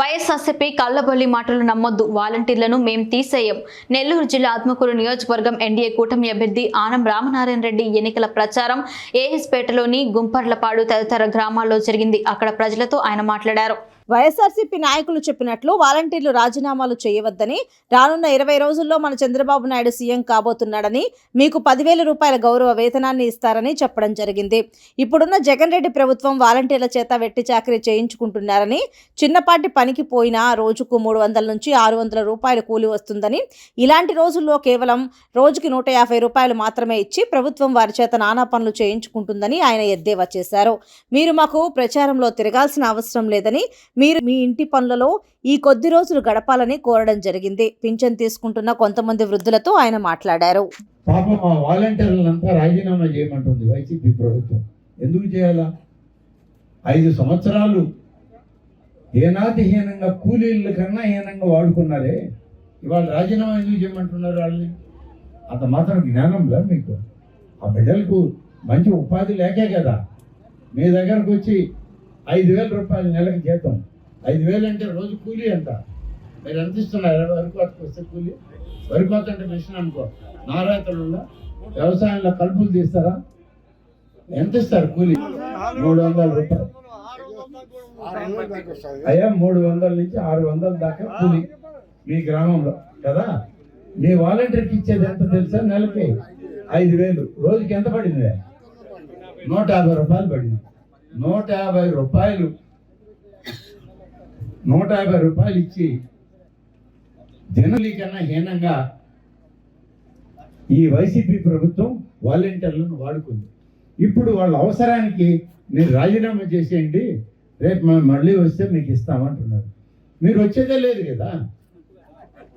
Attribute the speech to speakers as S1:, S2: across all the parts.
S1: వైఎస్ఆర్సీపీ కళ్ళబొల్లి మాటలు నమ్మొద్దు. వాలంటీర్లను మేం తీసేయం. నెల్లూరు జిల్లా ఆత్మకూరు నియోజకవర్గం ఎన్డీఏ కూటమి అభ్యర్థి ఆనం రామనారాయణ రెడ్డి ఎన్నికల ప్రచారం ఏఎస్పేటలోని గుంపర్లపాడు తదితర గ్రామాల్లో జరిగింది. అక్కడ ప్రజలతో ఆయన మాట్లాడారు.
S2: వైఎస్ఆర్సీపీ నాయకులు చెప్పినట్లు వాలంటీర్లు రాజీనామాలు చేయవద్దని రానున్న ఇరవై రోజుల్లో మన చంద్రబాబు నాయుడు సీఎం కాబోతున్నాడని మీకు పదివేల రూపాయల గౌరవ వేతనాన్ని ఇస్తారని చెప్పడం జరిగింది. ఇప్పుడున్న జగన్ రెడ్డి ప్రభుత్వం వాలంటీర్ల చేత వెట్టి చాకరీ చేయించుకుంటున్నారని చిన్నపాటి పనికి పోయినా రోజుకు మూడు వందల నుంచి ఆరు వందల రూపాయలు కూలి వస్తుందని ఇలాంటి రోజుల్లో కేవలం రోజుకి నూట యాభై రూపాయలు మాత్రమే ఇచ్చి ప్రభుత్వం వారి చేత నానా పనులు చేయించుకుంటుందని ఆయన ఎద్దేవా చేశారు. మీరు మాకు ప్రచారంలో తిరగాల్సిన అవసరం లేదని మీరు మీ ఇంటి పనులలో ఈ కొద్ది రోజులు గడపాలని కోరడం జరిగింది. పింఛన్ తీసుకుంటున్న కొంతమంది వృద్ధులతో ఆయన మాట్లాడారు.
S3: పాపం ఆ వాలంటీర్లంతా రాజీనామా చేయమంటుంది వైసీపీ ప్రభుత్వం. ఎందుకు చేయాలా? ఐదు సంవత్సరాలు ఏనాటి హీనంగా కూలీల కన్నా హీనంగా వాడుకున్నారే. ఇవాళ రాజీనామా ఎందుకు చేయమంటున్నారు వాళ్ళని? అంత మాత్రం జ్ఞానంలా మీకు. ఆ బిడ్డలకు మంచి ఉపాధి లేకే కదా. మీ దగ్గరకు వచ్చి ఐదు వేల రూపాయలు నెలకు జీతం. ఐదు వేలు అంటే రోజు కూలీ ఎంత మీరు ఎంత ఇస్తున్నారు? వరి కోతకు వస్తే కూలీ? వరి కోత అంటే మిషన్ అనుకో. నారాయతలు వ్యవసాయంలో కలుపులు తీస్తారా? ఎంత ఇస్తారు కూలీ? మూడు వందల రూపాయలు. అయ్యా మూడు వందల నుంచి ఆరు వందల దాకా కూలీ మీ గ్రామంలో కదా? మీ వాలంటీర్కి ఇచ్చేది ఎంత తెలుసా నెలకి? ఐదు వేలు రోజుకి ఎంత పడింది? నూట యాభై రూపాయలు పడింది. నూట యాభై రూపాయలు. నూట యాభై రూపాయలు ఇచ్చి దినలీ కన్నా హీనంగా ఈ వైసీపీ ప్రభుత్వం వాలంటీర్లను వాడుకుంది. ఇప్పుడు వాళ్ళ అవసరానికి మీరు రాజీనామా చేసేయండి రేపు మేము మళ్ళీ వస్తే మీకు ఇస్తామంటున్నారు. మీరు వచ్చేదే లేదు కదా.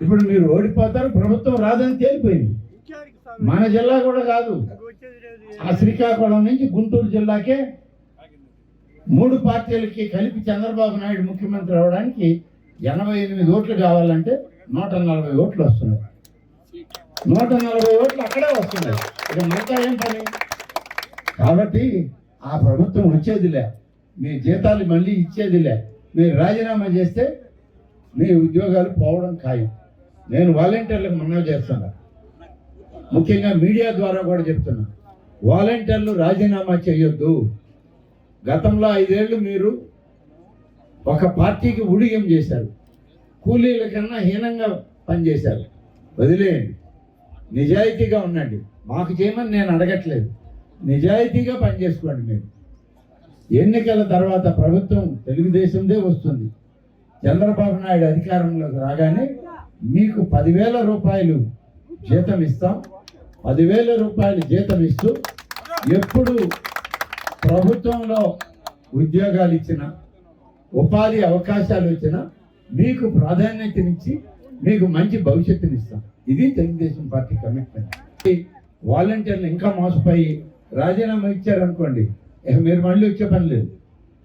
S3: ఇప్పుడు మీరు ఓడిపోతారు ప్రభుత్వం రాదని తేలిపోయింది. మన జిల్లా కూడా కాదు. ఆ శ్రీకాకుళం నుంచి గుంటూరు జిల్లాకే మూడు పార్టీలకి కలిపి చంద్రబాబు నాయుడు ముఖ్యమంత్రి అవడానికి ఎనభై ఎనిమిది ఓట్లు కావాలంటే నూట నలభై ఓట్లు వస్తున్నాయి. నూట నలభై ఓట్లు అక్కడే వస్తున్నాయి. ఇక మిగతా ఏం పని? కాబట్టి ఆ ప్రభుత్వం వచ్చేదిలే. మీ జీతాలు మళ్ళీ ఇచ్చేదిలే. మీరు రాజీనామా చేస్తే మీ ఉద్యోగాలు పోవడం ఖాయం. నేను వాలంటీర్లకు మనవి చేస్తున్నా. ముఖ్యంగా మీడియా ద్వారా కూడా చెప్తున్నా. వాలంటీర్లు రాజీనామా చేయొద్దు. గతంలో ఐదేళ్ళు మీరు ఒక పార్టీకి ఉడిగం చేశారు. కూలీల కన్నా హీనంగా పనిచేశారు. వదిలేయండి. నిజాయితీగా ఉండండి. మాకు చేయమని నేను అడగట్లేదు. నిజాయితీగా పనిచేసుకోండి మీరు. ఎన్నికల తర్వాత ప్రభుత్వం తెలుగుదేశందే వస్తుంది. చంద్రబాబు నాయుడు అధికారంలోకి రాగానే మీకు పదివేల రూపాయలు జీతం ఇస్తాం. పదివేల రూపాయలు జీతం ఇస్తూ ఎప్పుడు ప్రభుత్వంలో ఉద్యోగాలు ఇచ్చిన ఉపాధి అవకాశాలు ఇచ్చిన మీకు ప్రాధాన్యతనిచ్చి మీకు మంచి భవిష్యత్తునిస్తాం. ఇది తెలుగుదేశం పార్టీ కమిట్మెంట్ వాలంటీర్లు ఇంకా మోసపోయి రాజీనామా ఇచ్చారనుకోండి మీరు మళ్ళీ వచ్చే పని లేదు.